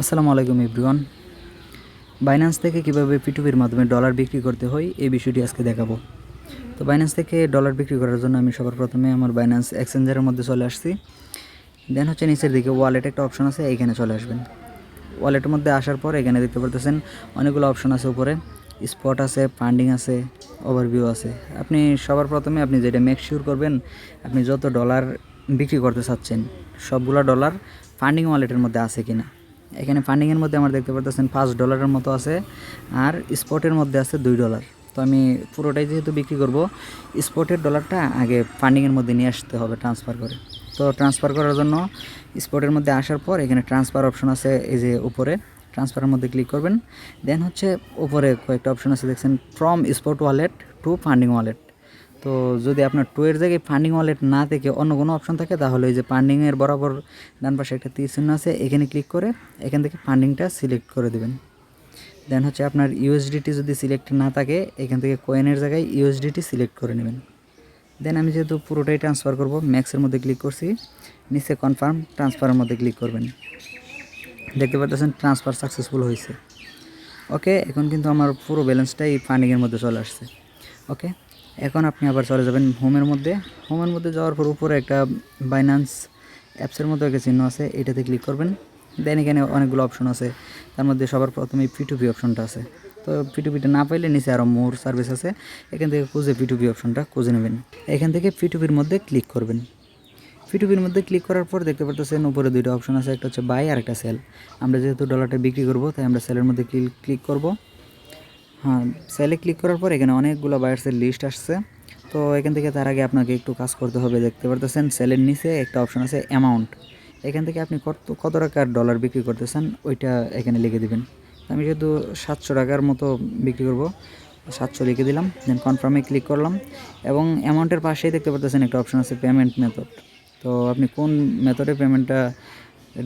আসসালামু আলাইকুম everyone. Binance থেকে কীভাবে পিটুপির মাধ্যমে ডলার বিক্রি করতে হয়, এই বিষয়টি আজকে দেখাবো। তো বাইন্যান্স থেকে ডলার বিক্রি করার জন্য আমি সবার প্রথমে আমার বাইন্যান্স এক্সচেঞ্জারের মধ্যে চলে আসছি। দেন হচ্ছে নিচের দিকে ওয়ালেট একটা অপশন আছে, এইখানে চলে আসবেন। ওয়ালেটের মধ্যে আসার পর এখানে দেখতে পারতেছেন অনেকগুলো অপশন আছে উপরে। স্পট আছে ফান্ডিং আছে ওভারভিউ আছে। আপনি সবার প্রথমে আপনি যেটা মেক শিওর করবেন, আপনি যত ডলার বিক্রি করতে চাচ্ছেন, সবগুলো ডলার ফান্ডিং ওয়ালেটের মধ্যে আছে কিনা। এখানে ফান্ডিংয়ের মধ্যে আমার দেখতে পারতেছেন পাঁচ ডলারের মতো আছে আর স্পটের মধ্যে আছে দুই ডলার তো আমি পুরোটাই যেহেতু বিক্রি করব স্পটের ডলারটা আগে ফান্ডিংয়ের মধ্যে নিয়ে আসতে হবে ট্রান্সফার করে। তো ট্রান্সফার করার জন্য স্পটের মধ্যে আসার পর এখানে ট্রান্সফার অপশন আছে এই যে উপরে। ট্রান্সফারের মধ্যে ক্লিক করবেন। দেন হচ্ছে উপরে কয়েকটা অপশন আছে, দেখছেন from spot wallet to funding wallet তো যদি আপনার টু এর জায়গায় ফান্ডিং ওয়ালেট না থেকে অন্য কোনো অপশন থাকে, তাহলে এই যে ফান্ডিংয়ের বরাবর ডান পাশে একটা তীর চিহ্ন আছে, এখানে ক্লিক করে এখান থেকে ফান্ডিংটা সিলেক্ট করে দেবেন। দেন হচ্ছে আপনার ইউএসডিটি যদি সিলেক্ট না থাকে, এখান থেকে কয়েনের জায়গায় ইউএসডিটি সিলেক্ট করে নেবেন। দেন আমি যেহেতু পুরোটাই ট্রান্সফার করব ম্যাক্সের মধ্যে ক্লিক করছি, নিচে কনফার্ম ট্রান্সফারের মধ্যে ক্লিক করবেন। দেখতে পাচ্ছেন ট্রান্সফার সাকসেসফুল হয়েছে। ওকে এখন কিন্তু আমার পুরো ব্যালেন্সটাই ফান্ডিংয়ের মধ্যে চলে আসছে। ওকে এখন আপনি আবার চলে যাবেন হোমের মধ্যে। হোমের মধ্যে যাওয়ার পর উপরে একটা বাইন্যান্স অ্যাপসের মতো একটা চিহ্ন আছে, এটাতে ক্লিক করবেন। দেন এখানে অনেকগুলো অপশন আছে। তার মধ্যে সবার প্রথমে পিটুপি অপশনটা আছে। তো পিটুপিটা না পাইলে নিচে আরও মোর সার্ভিস আছে। এখান থেকে খুঁজে পিটুপি অপশনটা খুঁজে নেবেন। এখান থেকে পিটুপির মধ্যে ক্লিক করবেন। পিটুপির মধ্যে ক্লিক করার পর দেখতে পারতেছেন উপরে দুইটা অপশন আছে, একটা হচ্ছে বাই আর একটা সেল আমরা যেহেতু ডলারটা বিক্রি করব, তাই আমরা সেলের মধ্যে ক্লিক করব। হ্যাঁ সেলে ক্লিক করার পর এখানে অনেকগুলো বায়ার্সের লিস্ট আসছে। তো এখান থেকে তার আগে আপনাকে একটু কাজ করতে হবে, দেখতে পারতেছেন? সেলের নিচে একটা অপশন আছে অ্যামাউন্ট এখান থেকে আপনি কত কত টাকার ডলার বিক্রি করতেছেন, ওইটা এখানে লিখে দিবেন। আমি যেহেতু সাতশো টাকার মতো বিক্রি করব, সাতশো লিখে দিলাম দেন কনফার্মে ক্লিক করলাম। এবং অ্যামাউন্টের পাশেই দেখতে পারতেছেন একটা অপশন আছে পেমেন্ট মেথড তো আপনি কোন মেথডে পেমেন্টটা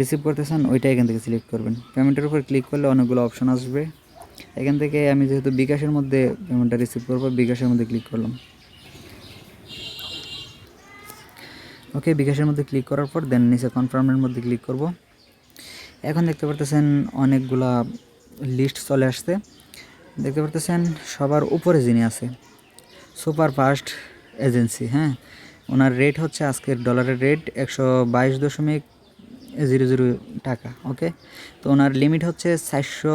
রিসিভ করতেছেন, ওইটা এখান থেকে সিলেক্ট করবেন। পেমেন্টের উপর ক্লিক করলে অনেকগুলো অপশন আসবে। এখান থেকে আমি যেহেতু বিকাশের মধ্যে পেমেন্টটা রিসিভ করব, বিকাশের মধ্যে ক্লিক করলাম। ওকে বিকাশের মধ্যে ক্লিক করার পর দেন নিচে কনফার্মের মধ্যে ক্লিক করব। এখন দেখতে পারতেছেন অনেকগুলা লিস্ট চলে আসছে। দেখতে পারতেছেন সবার উপরে যিনি আছে সুপার ফাস্ট এজেন্সি হ্যাঁ? ওনার রেট হচ্ছে আজকের ডলারের রেট একশো বাইশ দশমিক জিরো জিরো টাকা ওকে তো ওনার লিমিট হচ্ছে চারশো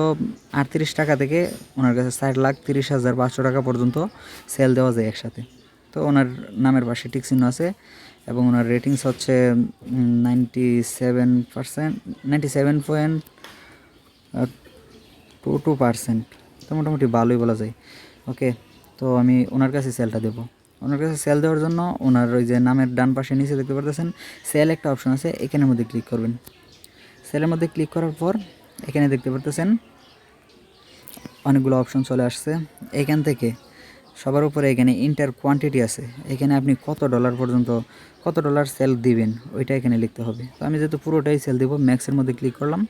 আটত্রিশ টাকা থেকে ওনার কাছে ষাট লাখ তিরিশ হাজার পাঁচশো টাকা পর্যন্ত সেল দেওয়া যায় একসাথে। তো ওনার নামের পাশে টিক চিহ্ন আছে এবং ওনার রেটিংস হচ্ছে ninety seven percent ninety seven point two two percent তো মোটামুটি ভালোই বলা যায় ওকে তো আমি ওনার কাছে সেলটা দেবো। ওনার কাছে সেল দেওয়ার জন্য ওনার ওই যে নামের ডান পাশে নিচে দেখতে পারতেছেন সেল একটা অপশন আছে এখানের মধ্যে ক্লিক করবেন। সেলের মধ্যে ক্লিক করার পর এখানে দেখতে পারতেছেন, অনেকগুলো অপশন চলে আসছে। এখান থেকে সবার উপরে এখানে ইন্টার কোয়ান্টিটি আছে, এখানে আপনি কত ডলার পর্যন্ত, কত ডলার সেল দিবেন, ওইটা এখানে লিখতে হবে। তো আমি যেহেতু পুরোটাই সেল দেবো ম্যাক্সের মধ্যে ক্লিক করলাম,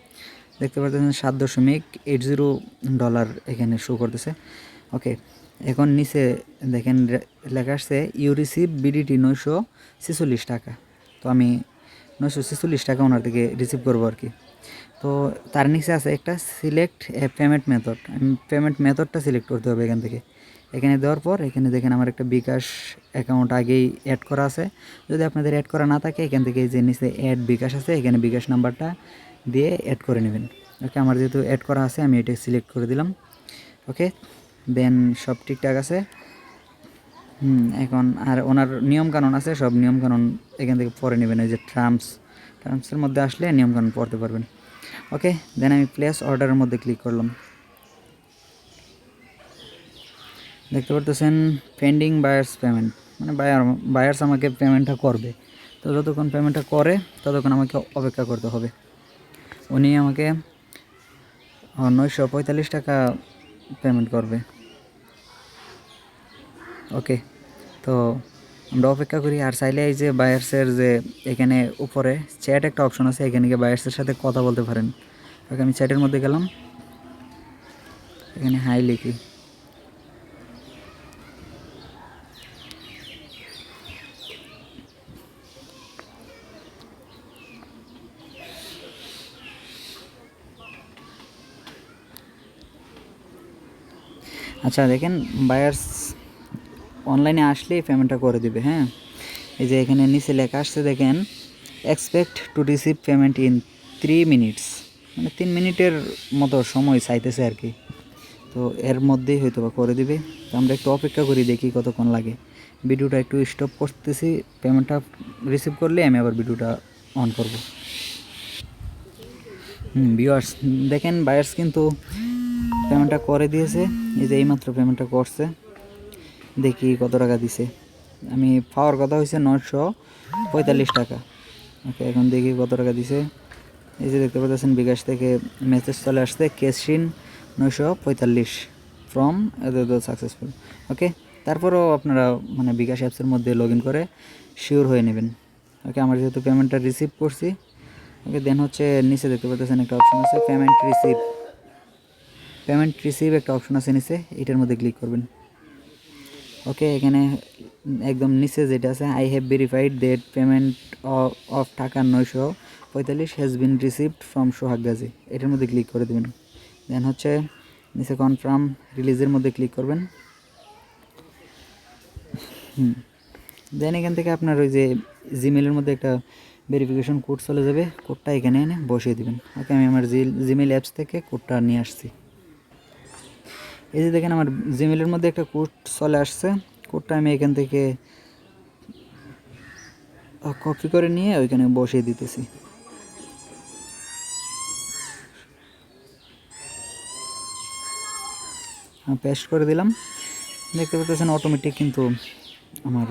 দেখতে পাচ্ছেন সাত দশমিক এইট জিরো ডলার এখানে শো করতেছে। ওকে এখন নিচে দেখেন লেখা আসছে ইউ রিসিভ বিডিটি নয়শো ছেচল্লিশ টাকা। তো আমি নয়শো ছেচল্লিশ টাকা ওনার থেকে রিসিভ করব আর কি। তো তার নিচে আছে একটা সিলেক্ট পেমেন্ট মেথড আমি পেমেন্ট মেথডটা সিলেক্ট করতে হবে এখান থেকে। এখানে দেওয়ার পর এখানে দেখেন আমার একটা বিকাশ অ্যাকাউন্ট আগেই অ্যাড করা আছে। যদি আপনাদের অ্যাড করা না থাকে, এখান থেকে যে নিচে অ্যাড বিকাশ আছে, এখানে বিকাশ নাম্বারটা দিয়ে অ্যাড করে নেবেন। ওকে, আমার যেহেতু অ্যাড করা আছে, আমি এটা সিলেক্ট করে দিলাম। ওকে দেন সব ঠিকঠাক আছে। হুম, এখন আর ওনার নিয়মকানুন আছে, সব নিয়মকানুন এখান থেকে পরে নেবেন। ওই যে ট্রাম্পস, ট্রাম্পসের মধ্যে আসলে নিয়মকানুন পড়তে পারবেন। ওকে, দেন আমি প্লেস অর্ডারের মধ্যে ক্লিক করলাম। দেখতে পারতেছেন পেন্ডিং বায়ার্স পেমেন্ট মানে বায়ার বায়ার্স আমাকে পেমেন্টটা করবে। তো যতক্ষণ পেমেন্টটা করে, ততক্ষণ আমাকে অপেক্ষা করতে হবে। উনি আমাকে নয়শো পঁয়তাল্লিশ টাকা পেমেন্ট করবে। ওকে তো আমরা অপেক্ষা করি, আর চাইলে এই যে বায়ার্সের যে এখানে উপরে চ্যাট একটা অপশন আছে, এখানে গিয়ে বায়ার্সের সাথে কথা বলতে পারেন। ওকে আমি চ্যাটের মধ্যে গেলাম। এখানে হাই লিখি। আচ্ছা দেখেন বায়ার্স অনলাইনে আসলেই পেমেন্টটা করে দিবে হ্যাঁ? এই যে এখানে নিচে লেখা আসছে, দেখেন expect to receive payment in three minutes মানে তিন মিনিটের মতো সময় চাইতেছে আর কি। তো এর মধ্যেই হয়তো বা করে দিবে। তো আমরা একটু অপেক্ষা করি, দেখি কতক্ষণ লাগে। ভিডিওটা একটু স্টপ করতেছি। পেমেন্টটা রিসিভ করলে আমি আবার ভিডিওটা অন করব। হুম ভিউয়ার্স দেখেন বায়ার্স কিন্তু পেমেন্টটা করে দিয়েছে। এই যে এইমাত্র পেমেন্টটা করছে। দেখি কত টাকা দিছে। আমি পাওয়ার কথা হয়েছে নশো পঁয়তাল্লিশ টাকা। ওকে, এখন দেখি কত টাকা দিছে। এই যে দেখতে পাচ্ছেন, বিকাশ থেকে মেসেজ চলে আসছে কেসিন নশো পঁয়তাল্লিশ ফ্রম সাকসেসফুল ওকে, তারপরেও আপনারা মানে বিকাশ অ্যাপসের মধ্যে লগ ইন করে শিওর হয়ে নেবেন। ওকে, আমার যেহেতু পেমেন্টটা রিসিভ করছি। ওকে দেন হচ্ছে নিচে দেখতে পাচ্ছেন একটা অপশন আছে পেমেন্ট রিসিভ পেমেন্ট রিসিভ একটা অপশন আছে নিচে, এটার মধ্যে ক্লিক করবেন। ওকে, এখানে একদম নিচে যেটা আছে I have verified that payment of টাকা নয়শো পঁয়তাল্লিশ has been received from Sohag Gazi. এটার মধ্যে ক্লিক করে দেবেন। দেন হচ্ছে, নিচে কনফার্ম রিলিজের মধ্যে ক্লিক করবেন। হুম। দেন এখান থেকে আপনার ওই যে জিমেলের মধ্যে একটা ভেরিফিকেশন কোড চলে যাবে। কোডটা এখানে এনে বসিয়ে দিবেন। ওকে আমি আমার জিমেল অ্যাপস থেকে কোডটা নিয়ে আসছি। এই যে দেখেন আমার জিমেলের মধ্যে একটা কোড চলে আসছে। কোডটা আমি এখান থেকে কপি করে নিয়ে ওইখানে বসিয়ে দিতেছি। পেস্ট করে দিলাম। দেখতে পাচ্ছেন অটোমেটিক কিন্তু আমার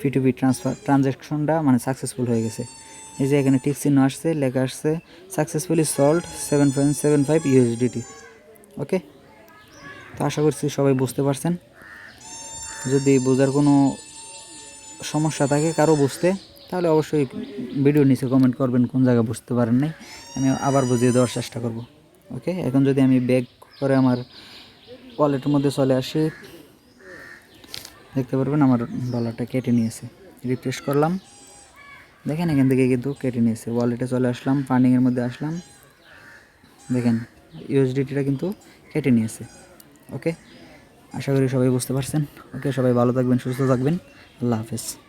পিটুপি ট্রান্সফার ট্রানজ্যাকশনটা মানে সাকসেসফুল হয়ে গেছে। এই যে এখানে টিক চিহ্ন আসছে, লেখা আসছে successfully sold seven point seven five U S D T okay তো আশা করছি সবাই বুঝতে পারছেন। যদি বোঝার কোনো সমস্যা থাকে কারও বুঝতে, তাহলে অবশ্যই ভিডিও নিচে কমেন্ট করবেন, কোন জায়গায় বুঝতে পারেন নাই। আমি আবার বুঝিয়ে দেওয়ার চেষ্টা করব। ওকে এখন যদি আমি ব্যাক করে আমার ওয়ালেটের মধ্যে চলে আসি, দেখতে পারবেন আমার ডলারটা কেটে নিয়েছে। রিফ্রেশ করলাম। দেখেন এখান থেকে কিন্তু কেটে নিয়েছে। ওয়ালেটে চলে আসলাম ফান্ডিংয়ের মধ্যে আসলাম। দেখেন ইউএসডিটিটা কিন্তু কেটে নিয়েছে। ওকে? আশা করি সবাই বুঝতে পারছেন। ওকে সবাই ভালো থাকবেন সুস্থ থাকবেন। আল্লাহ হাফেজ।